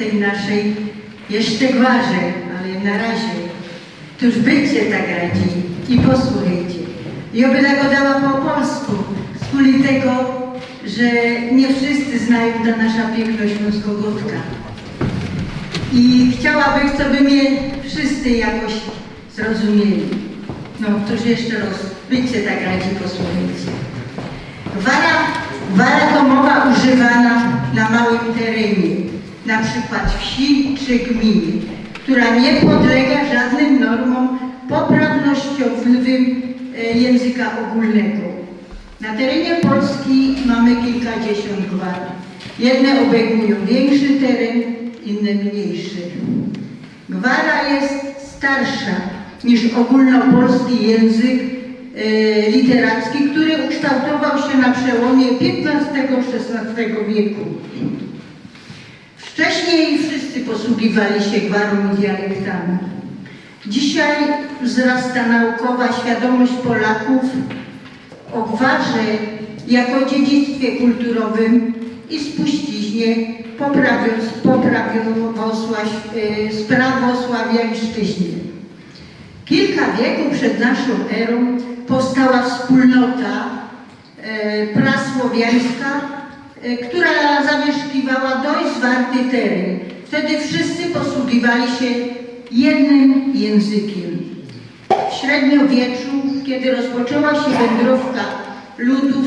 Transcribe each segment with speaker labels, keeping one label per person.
Speaker 1: tej naszej jeszcze gwarze, ale na razie. Tuż bycie tak radzi i posłuchajcie. I oby tak dała po polsku, z tego, że nie wszyscy znają ta nasza piękność śląskogotka. I chciałabym, żeby mnie wszyscy jakoś zrozumieli. No, toż jeszcze raz, bycie tak radzi, posłuchajcie. Gwara, gwara to mowa używana na małym terenie, na przykład wsi czy gminy, która nie podlega żadnym normom poprawnościowym e, języka ogólnego. Na terenie Polski mamy kilkadziesiąt gwar. Jedne obejmują większy teren, inne mniejszy. Gwara jest starsza niż ogólnopolski język e, literacki, który ukształtował się na przełomie XV-XVI wieku. Wcześniej wszyscy posługiwali się gwarą dialektami. Dzisiaj wzrasta naukowa świadomość Polaków o gwarze jako dziedzictwie kulturowym i spuściźnie e, sprawosławiańszczyźnie. Kilka wieków przed naszą erą powstała wspólnota e, prasłowiańska, która zamieszkiwała dość zwarty teren. Wtedy wszyscy posługiwali się jednym językiem. W średniowieczu, kiedy rozpoczęła się wędrówka ludów,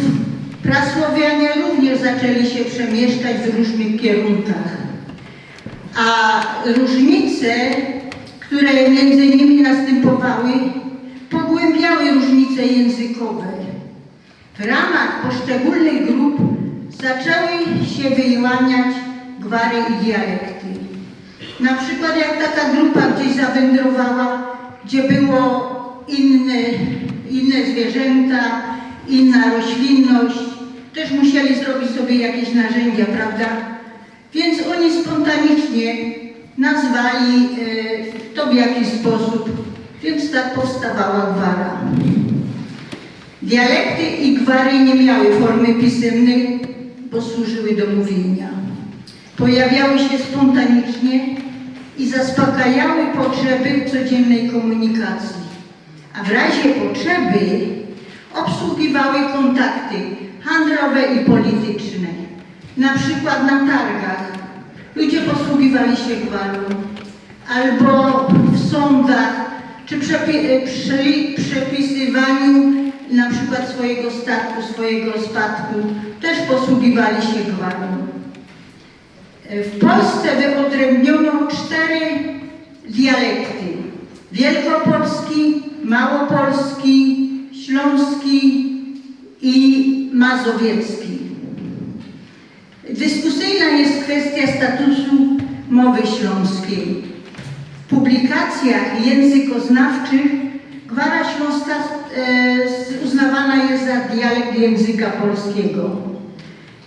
Speaker 1: prasłowianie również zaczęli się przemieszczać w różnych kierunkach. A różnice, które między nimi następowały, pogłębiały różnice językowe. W ramach poszczególnych grup zaczęły się wyłaniać gwary i dialekty. Na przykład jak taka grupa gdzieś zawędrowała, gdzie było inne, inne zwierzęta, inna roślinność, też musieli zrobić sobie jakieś narzędzia, prawda? Więc oni spontanicznie nazwali e, to w jakiś sposób, więc tak powstawała gwara. Dialekty i gwary nie miały formy pisemnej, bo służyły do mówienia. Pojawiały się spontanicznie i zaspokajały potrzeby codziennej komunikacji, a w razie potrzeby obsługiwały kontakty handlowe i polityczne. Na przykład na targach ludzie posługiwali się gwarą, albo w sądach, czy przepi przy przepisywaniu na przykład swojego statku, swojego spadku, też posługiwali się gwarą. W Polsce wyodrębniono cztery dialekty. Wielkopolski, Małopolski, Śląski i Mazowiecki. Dyskusyjna jest kwestia statusu mowy śląskiej. W publikacjach językoznawczych gwara śląska e, uznawana jest za dialekt języka polskiego.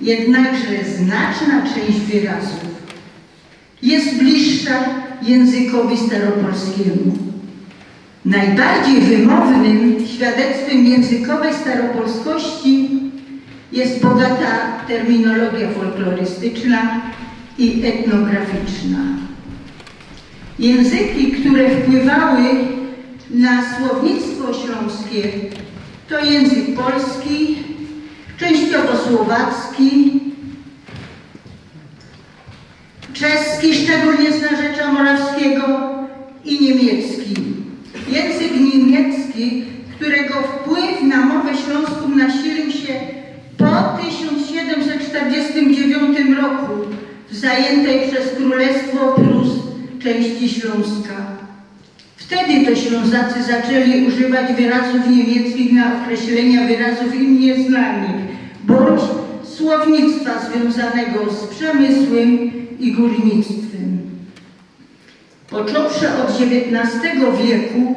Speaker 1: Jednakże znaczna część wyrazów jest bliższa językowi staropolskiemu. Najbardziej wymownym świadectwem językowej staropolskości jest bogata terminologia folklorystyczna i etnograficzna. Języki, które wpływały na słownictwo śląskie to język polski, częściowo słowacki, czeski, szczególnie z narzecza morawskiego i niemiecki. Język niemiecki, którego wpływ na mowę śląską nasilił się po 1749 roku w zajętej przez Królestwo Prus części Śląska. Wtedy to Ślązacy zaczęli używać wyrazów niemieckich na określenia wyrazów im nieznanych, bądź słownictwa związanego z przemysłem i górnictwem. Począwszy od XIX wieku,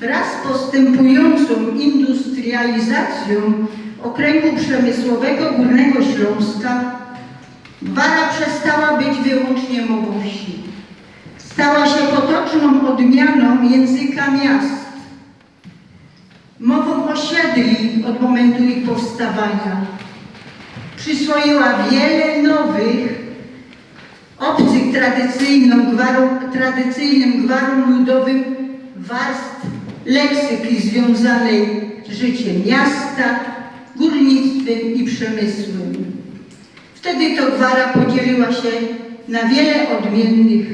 Speaker 1: wraz z postępującą industrializacją okręgu przemysłowego Górnego Śląska, gwara przestała być wyłącznie mową wsi. Stała się potoczną odmianą języka miast, mową osiedli od momentu ich powstawania. Przyswoiła wiele nowych obcych tradycyjną gwarą, tradycyjnym gwarom ludowym warstw leksyki związanej z życiem miasta, górnictwem i przemysłem. Wtedy to gwara podzieliła się na wiele odmiennych,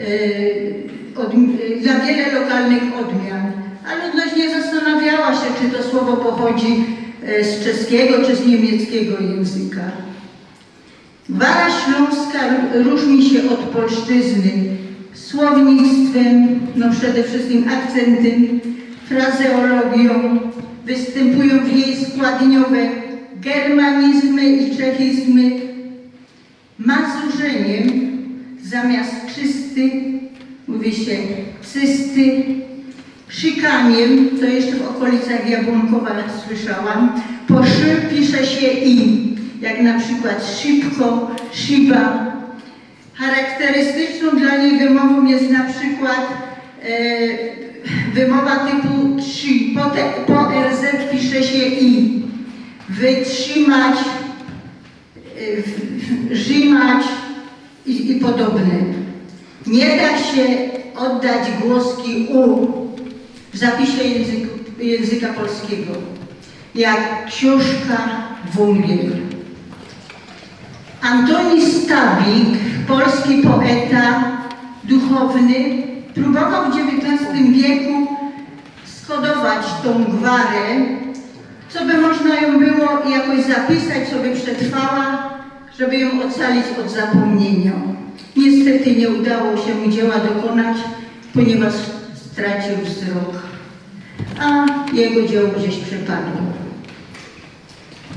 Speaker 1: e, od, e, na wiele lokalnych odmian, a ludność nie zastanawiała się, czy to słowo pochodzi e, z czeskiego czy z niemieckiego języka. Gwara śląska różni się od polszczyzny słownictwem, no przede wszystkim akcentem, frazeologią, występują w jej składniowe germanizmy i czechizmy, mazurzeniem zamiast czysty mówi się cysty, szykaniem, to jeszcze w okolicach Jabłonkowa słyszałam, po szy pisze się i, jak na przykład szybko, szyba. Charakterystyczną dla niej wymową jest na przykład e, wymowa typu trzy, po, te, po RZ pisze się i, wytrzymać, e, rzymać i, i podobne. Nie da się oddać głoski u w zapisie języka polskiego, jak książka wągiel. Antoni Stabik, polski poeta duchowny, próbował w XIX wieku skodować tą gwarę, co by można ją było jakoś zapisać, co by przetrwała, żeby ją ocalić od zapomnienia. Niestety nie udało się dzieła dokonać, ponieważ stracił wzrok, a jego dzieło gdzieś przepadło.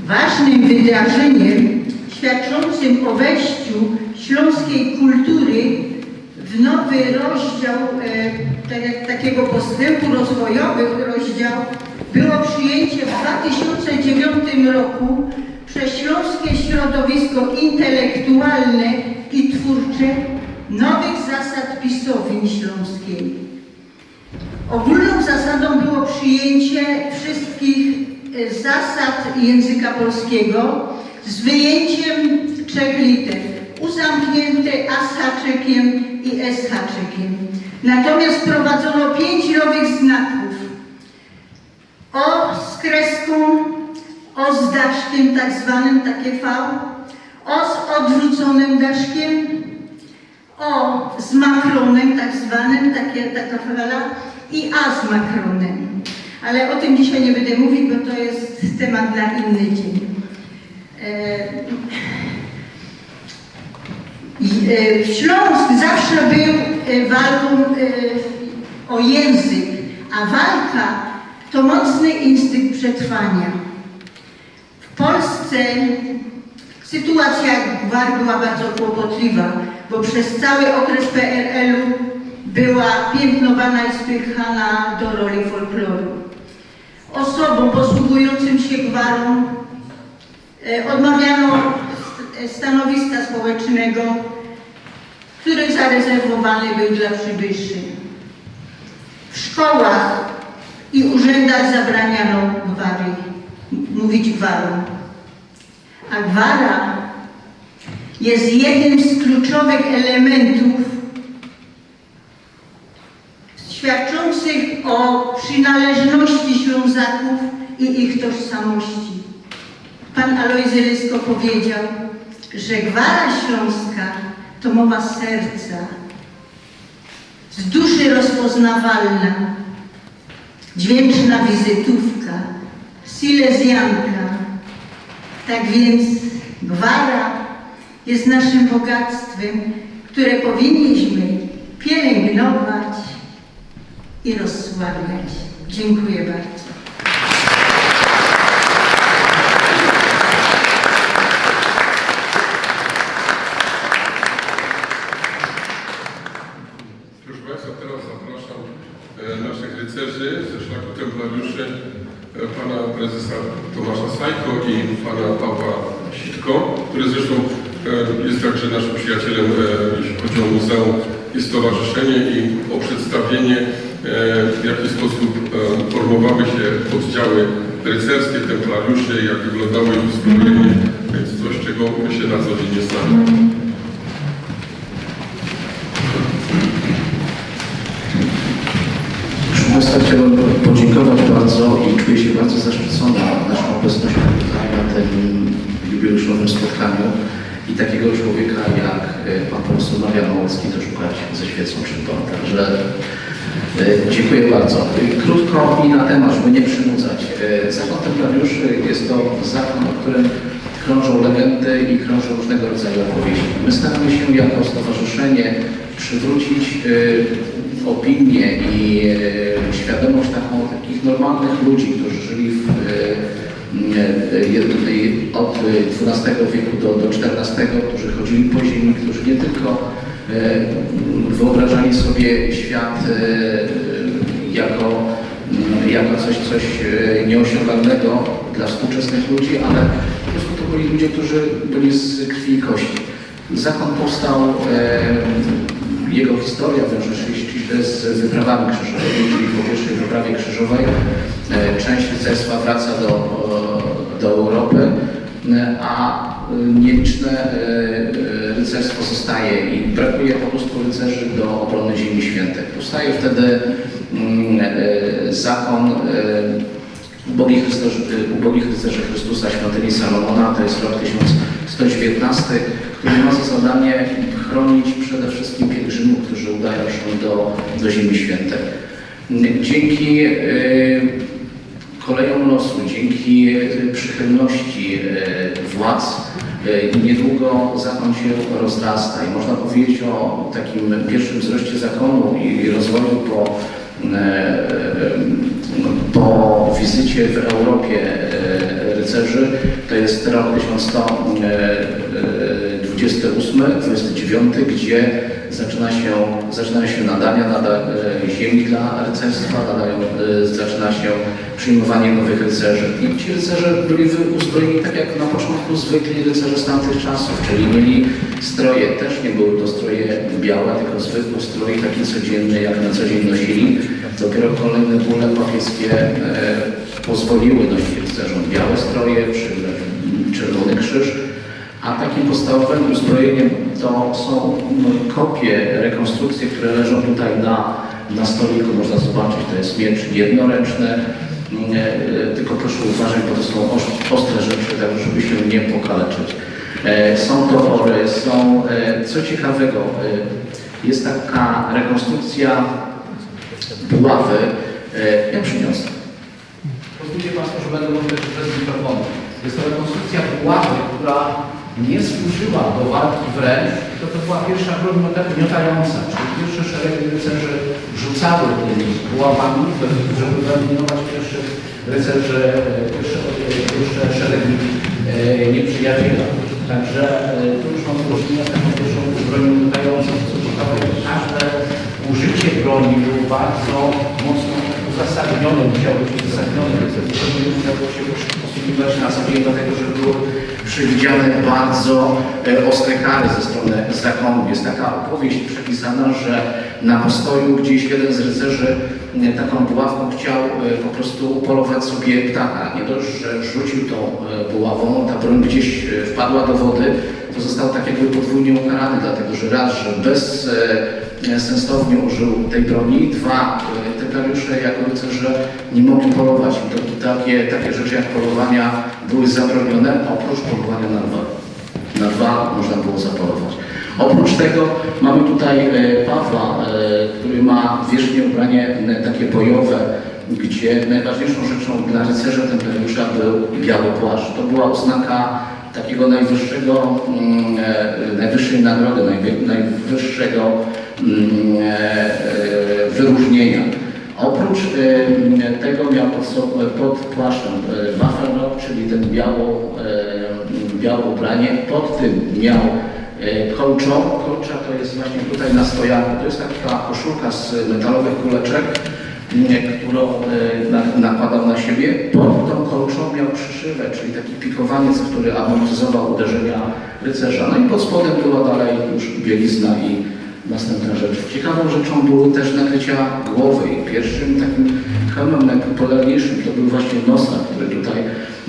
Speaker 1: Ważnym wydarzeniem świadczącym o wejściu śląskiej kultury w nowy rozdział e, tak takiego postępu rozwojowych rozdział było przyjęcie w 2009 roku przez Śląskie Środowisko Intelektualne i Twórcze nowych zasad pisowni śląskiej. Ogólną zasadą było przyjęcie wszystkich e, zasad języka polskiego z wyjęciem trzech liter. Uzamknięte A z haczykiem i S haczykiem. Natomiast wprowadzono pięć nowych znaków. O z kreską, O z daszkiem tak zwanym, takie V, O z odwróconym daszkiem, o z makronem tak zwanym, takie, taka fala i A z makronem. Ale o tym dzisiaj nie będę mówić, bo to jest temat na inny dzień. E, e, Śląsk zawsze był e, walką e, o język, a walka to mocny instynkt przetrwania. W Polsce sytuacja była bardzo kłopotliwa, bo przez cały okres PRL-u była piętnowana i spychana do roli folkloru. Osobom posługującym się gwarą e, odmawiano st- stanowiska społecznego, który zarezerwowany był dla przybyszy. W szkołach i urzędach zabraniano gwary, mówić gwarą. A gwara jest jednym z kluczowych elementów świadczących o przynależności Ślązaków i ich tożsamości. Pan Alojzy Lysko powiedział, że gwara śląska to mowa serca, z duszy rozpoznawalna, dźwięczna wizytówka, silezjanka. Tak więc gwara jest naszym bogactwem, które powinniśmy pielęgnować i rozsławiać. Dziękuję bardzo.
Speaker 2: Proszę Państwa, teraz zapraszam e, naszych rycerzy ze szlaku templariuszy, e, pana prezesa Tomasza Sajko i pana Pawła Sitko, który zresztą E, jest także naszym przyjacielem, e, jeśli chodzi o muzeum i stowarzyszenie i o przedstawienie, e, w jaki sposób formowały się oddziały rycerskie, templariusze, jak wyglądało ich uzbrojenie, więc coś, czego my się na co dzień nie znamy.
Speaker 3: Państwa chciałbym podziękować bardzo i czuję się bardzo zaszczycony naszą obecnością na tym jubileuszowym spotkaniu i takiego człowieka jak e, profesor Marian Małecki to szukać ze świecą Panem. Także e, dziękuję bardzo. E, Krótko i na temat, żeby nie przynudzać. Zakon Templariuszy jest to zakon, o którym krążą legendy i krążą różnego rodzaju opowieści. My staramy się jako stowarzyszenie przywrócić opinię i świadomość taką takich normalnych ludzi, którzy żyli w, od XII wieku do, do XIV, którzy chodzili po ziemi, którzy nie tylko e, wyobrażali sobie świat e, jako, mm, jako coś, coś e, nieosiągalnego dla współczesnych ludzi, ale po prostu to byli ludzie, którzy byli z krwi i kości. Zakon powstał, e, jego historia wiąże się z wyprawami krzyżowymi, czyli po pierwszej wyprawie krzyżowej e, część rycerstwa wraca do, e, do Europy, e, a nieliczne rycerstwo zostaje i brakuje po prostu rycerzy do obrony Ziemi Świętej. Powstaje wtedy mm, zakon ubogich rycerzy, rycerzy Chrystusa Świątyni Salomona, to jest rok 1119, który ma za zadanie chronić przede wszystkim pielgrzymów, którzy udają się do, do Ziemi Świętej. Dzięki e, kolejom losu, dzięki e, przychylności e, władz, niedługo zakon się rozrasta i można powiedzieć o takim pierwszym wzroście zakonu i rozwoju po, e, po wizycie w Europie rycerzy. To jest rok 1128-29, gdzie zaczyna się, zaczynają się nadania nada, ziemi dla rycerstwa, nadają, e, zaczyna się przyjmowanie nowych rycerzy. I ci rycerze byli uzbrojeni tak jak na początku zwykli rycerze z tamtych czasów, czyli mieli stroje, też nie były to stroje białe, tylko zwykłe stroje, takie codzienne, jak na co dzień nosili. Dopiero kolejne bóle papieskie e, pozwoliły nosić rycerzom białe stroje. A takim podstawowym uzbrojeniem to są no, kopie, rekonstrukcje, które leżą tutaj na, na stoliku, można zobaczyć, to jest miecz jednoręczny, Mm, e, tylko proszę uważać, bo to są ostre rzeczy, tak żeby się nie pokaleczyć. E, Są topory, są, e, co ciekawego, jest taka rekonstrukcja buławy, ja przyniosę. Pozwólcie Państwo, że będę mówił też bez mikrofonu. Jest to rekonstrukcja buławy, która nie służyła do walki wręcz, to to była pierwsza broń miota- miotająca, czyli pierwsze szeregi rycerzy rzucały tymi buławami, żeby wyeliminować pierwszych rycerzy, pierwsze, pierwsze szeregi e, nieprzyjaciela. Także e, tu już mam do z taką pierwszą bronią miotającą, co ciekawe, każde użycie broni było bardzo mocno uzasadnione, musiało być uzasadnione, to musiało się posługiwać na co dlatego że były przewidziane bardzo e, ostre kary ze strony zakonu. Jest taka opowieść przepisana, że na postoju gdzieś jeden z rycerzy taką buławką chciał e, po prostu upolować sobie ptaka. Nie dość, że rzucił tą e, buławą, ta broń gdzieś wpadła do wody, to został tak jakby podwójnie ukarany, dlatego że raz, że bez sensownie użył tej broni, dwa, e, templariusze jako rycerze nie mogli polować. Takie, takie rzeczy jak polowania były zabronione, oprócz polowania na lwa. Na dwa można było zapolować. Oprócz tego mamy tutaj e, Pawła, e, który ma wierzchnie ubranie takie bojowe, gdzie najważniejszą rzeczą dla rycerza templariusza był biały płaszcz. To była oznaka takiego najwyższego, mm, najwyższej nagrody, najwy- najwyższego wyróżnienia. Oprócz e, tego miał pod, płaszczem e, buffalo, czyli ten biało, e, białe ubranie. Pod tym miał e, kolczo. Kolcza to jest właśnie tutaj na stojanku. To jest taka koszulka z metalowych kuleczek, m, którą e, na, nakładał na siebie. Pod tą kolczą miał przyszywę, czyli taki pikowaniec, który amortyzował uderzenia rycerza. No i pod spodem była dalej już bielizna i Następna rzecz. Ciekawą rzeczą były też nakrycia głowy. I pierwszym takim hełmem najpopularniejszym to był właśnie nosa, który tutaj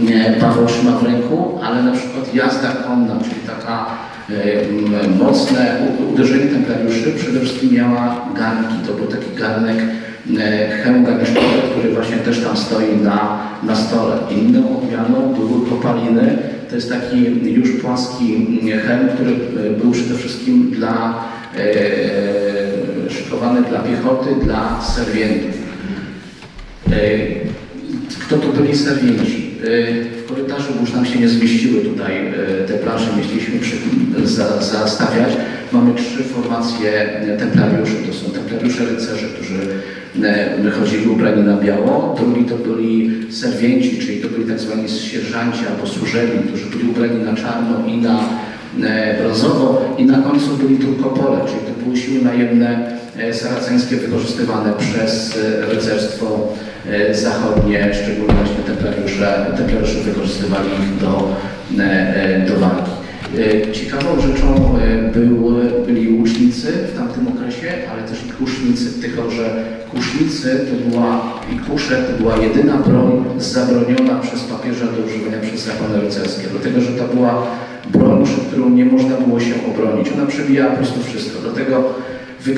Speaker 3: e, Paweł trzyma w ręku, ale na przykład jazda konna, czyli taka e, mocne uderzenie templariuszy przede wszystkim miała garnki. To był taki garnek e, hełm który właśnie też tam stoi na, na stole. Inną odmianą były kopaliny. To jest taki już płaski hełm, który e, był przede wszystkim dla, e, e, szykowany dla piechoty, dla serwientów. E, Kto to byli serwienci? E, W korytarzu, już nam się nie zmieściły tutaj te plansze, mieliśmy przy, za, zastawiać. Mamy trzy formacje templariuszy. To są templariusze rycerze, którzy wychodzili ubrani na biało. Drugi to byli serwienci, czyli to byli tak zwani sierżanci albo służebni, którzy byli ubrani na czarno i na brązowo. I na końcu byli turkopole, czyli to były siły najemne e, saraceńskie wykorzystywane przez e, rycerstwo e, zachodnie, szczególnie właśnie templariusze, templariusze wykorzystywali ich do, e, e, do walki. E, Ciekawą rzeczą e, był, byli łucznicy w tamtym okresie, ale też i kusznicy, tylko że kusznicy to była i kusze to była jedyna broń zabroniona przez papieża do używania przez zakony rycerskie, dlatego że to była broń, przed którą nie można było się obronić. Ona przebijała po prostu wszystko. Dlatego e,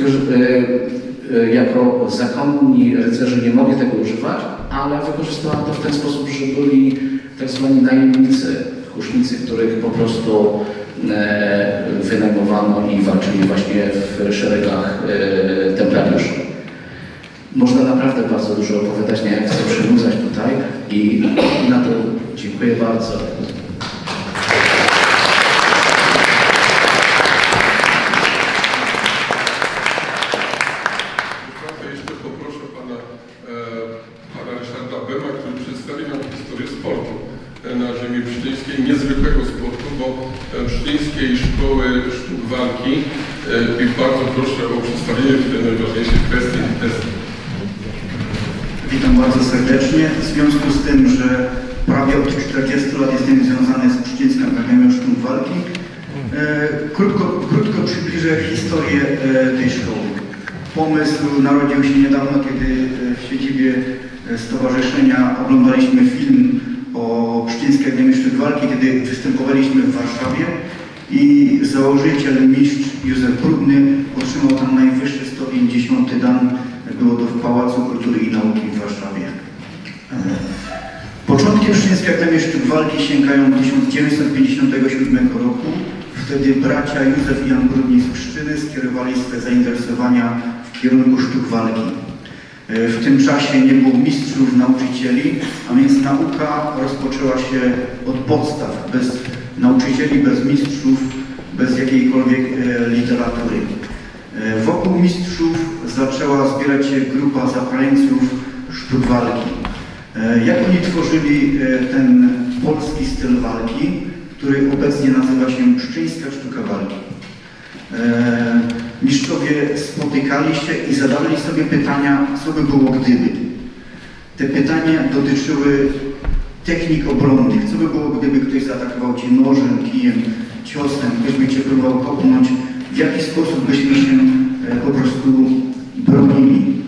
Speaker 3: e, jako zakonni rycerze nie mogli tego używać, ale wykorzystywano to w ten sposób, że byli tak zwani najemnicy, kusznicy, których po prostu e, wynajmowano i walczyli właśnie w szeregach templariuszy. Można naprawdę bardzo dużo opowiadać, nie chcę przynudzać tutaj i na to dziękuję. Bardzo
Speaker 2: jeszcze poproszę pana, e, pana Ryszarda Bema, który przedstawi nam historię sportu e, na ziemi pszczyńskiej, niezwykłego sportu, bo e, pszczyńskiej szkoły sztuk walki e, i bardzo proszę o przedstawienie tutaj najważniejszych kwestii i testów.
Speaker 4: Witam bardzo serdecznie. W związku z tym, że prawie od 40 lat jestem związany z Pszczyńską Akademią Sztuk Walki, e, krótko, krótko przybliżę historię e, tej szkoły. Pomysł narodził się niedawno, kiedy e, w siedzibie e, stowarzyszenia oglądaliśmy film o Pszczyńskiej Akademii Sztuk Walki, kiedy występowaliśmy w Warszawie i założyciel, mistrz Józef Brudny otrzymał tam najwyższy stopień, dziesiąty dan. Było to w Pałacu Kultury i Nauki w Warszawie. Początki Pszczyńskiej Akademii Sztuk Walki sięgają 1957 roku. Wtedy bracia Józef i Jan Brudni z Pszczyny skierowali swe zainteresowania w kierunku sztuk walki. W tym czasie nie było mistrzów, nauczycieli, a więc nauka rozpoczęła się od podstaw, bez nauczycieli, bez mistrzów, bez jakiejkolwiek e, literatury. E, Wokół mistrzów zaczęła zbierać się grupa zaprańców sztuk walki. E, Jak oni tworzyli ten polski styl walki, który obecnie nazywa się pszczyńska sztuka walki? E, Mistrzowie spotykali się i zadawali sobie pytania, co by było gdyby. Te pytania dotyczyły technik obronnych. Co by było, gdyby ktoś zaatakował Cię nożem, kijem, ciosem, ktoś by Cię próbował kopnąć, w jaki sposób byśmy się e, po prostu bronili.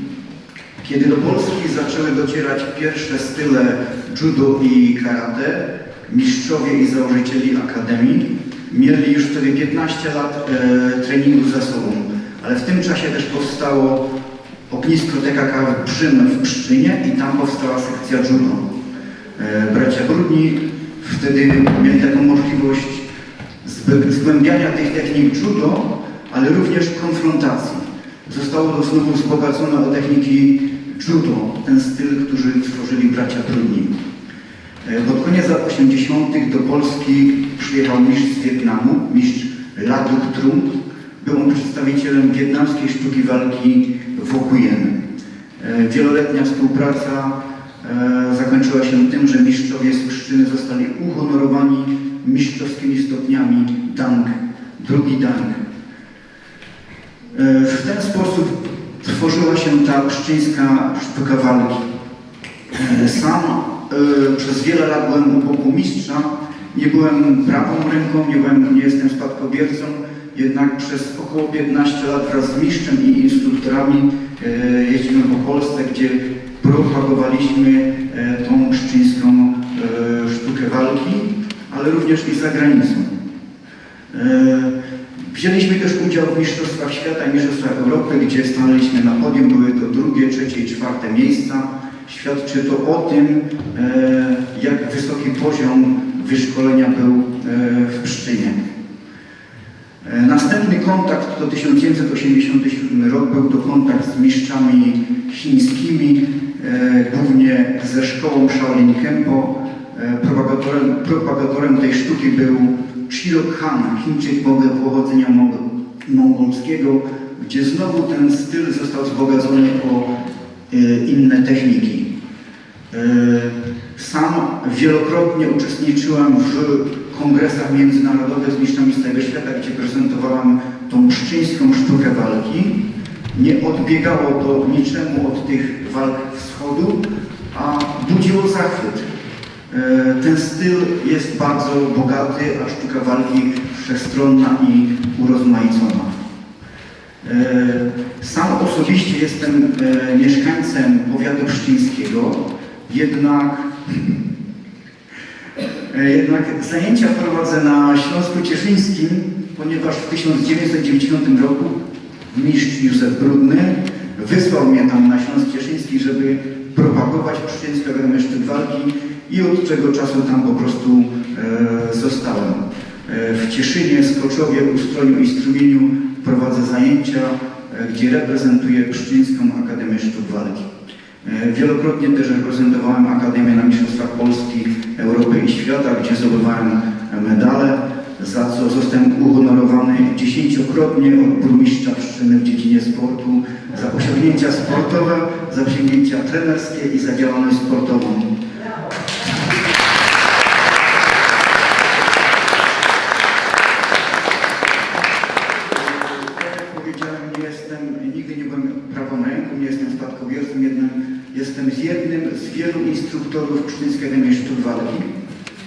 Speaker 4: Kiedy do Polski zaczęły docierać pierwsze style judo i karate, mistrzowie i założycieli akademii mieli już wtedy 15 lat e, treningu za sobą, ale w tym czasie też powstało ognisko TKK w Brzym w Pszczynie i tam powstała sekcja judo. E, bracia Brudni wtedy mieli taką możliwość zgłębiania tych technik judo, ale również konfrontacji. Zostało to znowu wzbogacone o techniki judo, ten styl, który stworzyli bracia Brudni. E, Pod koniec lat 80. do Polski przyjechał mistrz z Wietnamu, mistrz Laduk Trung. Był on przedstawicielem wietnamskiej sztuki walki Wokuen. E, Wieloletnia współpraca e, zakończyła się tym, że mistrzowie z Pszczyny zostali uhonorowani mistrzowskimi stopniami Dang, drugi Dang. E, W ten sposób tworzyła się ta pszczyńska sztuka walki. E, Sam e, przez wiele lat byłem u boku mistrza. Nie byłem prawą ręką, nie, byłem, nie jestem spadkobiercą, jednak przez około 15 lat wraz z mistrzem i instruktorami e, jeździmy po Polsce, gdzie propagowaliśmy e, tą pszczyńską e, sztukę walki, ale również i za granicą. Wzięliśmy też udział w Mistrzostwach Świata i Mistrzostwach Europy, gdzie stanęliśmy na podium. Były to drugie, trzecie i czwarte miejsca. Świadczy to o tym, e, jak wysoki poziom wyszkolenia był e, w Pszczynie. E, Następny kontakt to 1987 rok, był to kontakt z mistrzami chińskimi, głównie ze szkołą Shaolin Kempo. Propagatorem, propagatorem tej sztuki był Chirok Han, Chińczyk pochodzenia mong- mongolskiego, gdzie znowu ten styl został wzbogacony o inne techniki. E, Sam wielokrotnie uczestniczyłem w kongresach międzynarodowych z mistrzami z całego świata, gdzie prezentowałem tą pszczyńską sztukę walki. Nie odbiegało to niczemu od tych walk wschodu, a budziło zachwyt. E, Ten styl jest bardzo bogaty, a sztuka walki wszechstronna i urozmaicona. E, Sam osobiście jestem mieszkańcem powiatu pszczyńskiego, jednak, e, jednak zajęcia prowadzę na Śląsku Cieszyńskim, ponieważ w 1990 roku mistrz Józef Brudny wysłał mnie tam na Śląsk Cieszyński, żeby propagować Akademię Sztuk Walki i od tego czasu tam po prostu e, zostałem. E, w Cieszynie, Skoczowie, Ustroju i Strumieniu prowadzę zajęcia, e, gdzie reprezentuję Pszczyńską Akademię Sztuk Walki. E, Wielokrotnie też reprezentowałem Akademię na Mistrzostwach Polski, Europy i Świata, gdzie zdobywałem medale, za co zostałem uhonorowany dziesięciokrotnie od burmistrza Pszczyny w dziedzinie sportu za osiągnięcia sportowe, za osiągnięcia trenerskie i za działalność sportową. Tak jak powiedziałem, nie jestem, nigdy nie byłem prawą ręką, nie jestem spadkobiercą, jednym, jestem z jednym z wielu instruktorów Pszczyńskiej Akademii Sztuk Walki,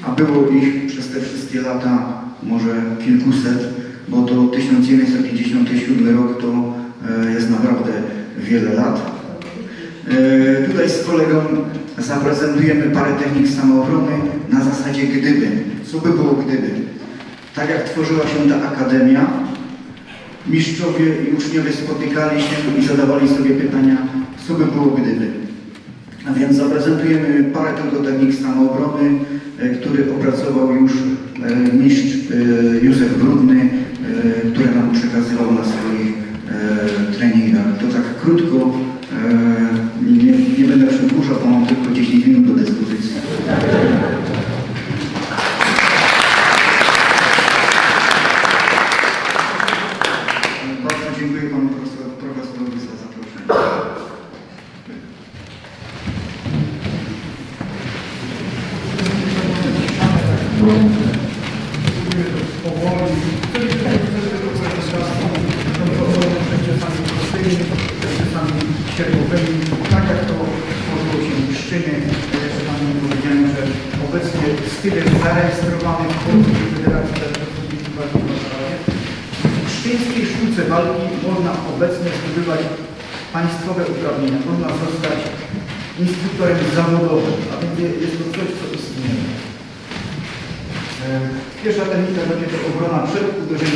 Speaker 4: a było ich przez te wszystkie lata może kilkuset, bo to 1957 rok to e, jest naprawdę wiele lat. E, Tutaj z kolegą zaprezentujemy parę technik samoobrony na zasadzie gdyby. Co by było gdyby? Tak jak tworzyła się ta akademia, mistrzowie i uczniowie spotykali się i zadawali sobie pytania, co by było gdyby. A więc zaprezentujemy parę tylko technik samoobrony, e, który opracował już e, mistrz e, Józef Brudny, które nam przekazywał na swoich treningach. To tak krótko, nie, nie będę przedłużał, bo mam tylko 10 minut do dyspozycji.
Speaker 5: accept cu.